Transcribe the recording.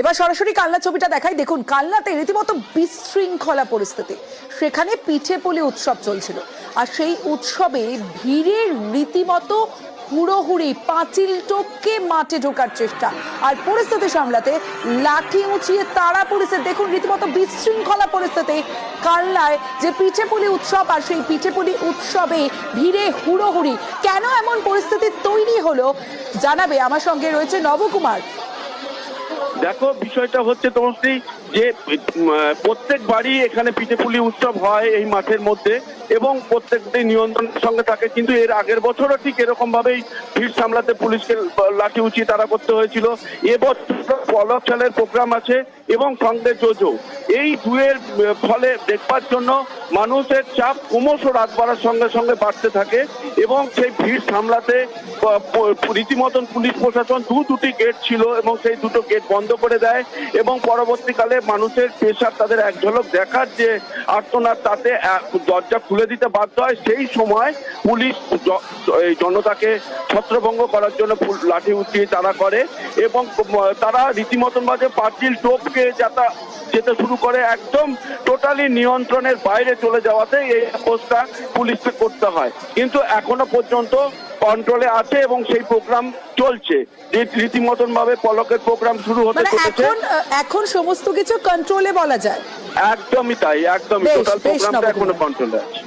এবার সরাসরি কালনা ছবিটা দেখাই। দেখুন, কালনাতে রীতিমতো বিশৃঙ্খলা পরিস্থিতি। সেখানে পিঠে পুলি উৎসব চলছিল। আর সেই উৎসবে ভিড়ের রীতিমতো হুড়োহুড়ি, পাঁচিল টপকে মাঠে ঢোকার চেষ্টা। আর পরিস্থিতি সামলাতে লাঠি উঁচিয়ে তারা পড়েছে দেখুন রীতিমতো বিশৃঙ্খলা পরিস্থিতি কালনায় যে পিঠেপুলি উৎসব আর সেই পিঠেপুলি উৎসবে ভিড়ে হুড়োহুড়ি। কেন এমন পরিস্থিতি তৈরি হলো জানাবে আমার সঙ্গে রয়েছে নবকুমার। দেখো বিষয়টা হচ্ছে তোমার যে প্রত্যেক বাড়ি এখানে পিঠেপুলি উৎসব হয় এই মাঠের মধ্যে। এবং প্রত্যেকটি নিয়ন্ত্রণের সঙ্গে থাকে, কিন্তু এর আগের বছরও ঠিক এরকম ভাবেই ভিড় সামলাতে পুলিশকে লাঠি উঁচিয়ে তারা করতে হয়েছিল। এবছর পলক চালের প্রোগ্রাম আছে এবং সঙ্গে জোজো। এই দুয়ের ফলে দেখবার জন্য মানুষের চাপ ক্রমশ রাত বাড়ার সঙ্গে সঙ্গে বাড়তে থাকে এবং সেই ভিড় সামলাতে রীতিমতন পুলিশ প্রশাসন দু দুটি গেট ছিল এবং সেই দুটো গেট বন্ধ করে দেয় এবং পরবর্তীকালে মানুষের পেশার তাদের এক ঝলক দেখার যে আর্তনাদ, তাতে দরজা খুলে দিতে বাধ্য হয়। সেই সময় পুলিশ জনতাকে ছত্রভঙ্গ করার জন্য লাঠি উঠিয়ে তারা করে এবং তারা রীতিমতন ভাবে পাঁচিল টোপকে যাতা, যেতে শুরু করে একদম টোটালি নিয়ন্ত্রণের বাইরে চলে যাওয়াতে এই অবস্থা পুলিশকে করতে হয়। কিন্তু এখনও পর্যন্ত কন্ট্রোলে আছে এবং সেই প্রোগ্রাম চলছে। রীতি- রীতিমতন ভাবে পলকের প্রোগ্রাম শুরু হতে মানে চলেছে। এখন এখন সমস্ত কিছু কন্ট্রোলে বলা যায়। একদমই তাই একদমই টোটাল প্রোগ্রামটা এখনও কন্ট্রোলে আছে।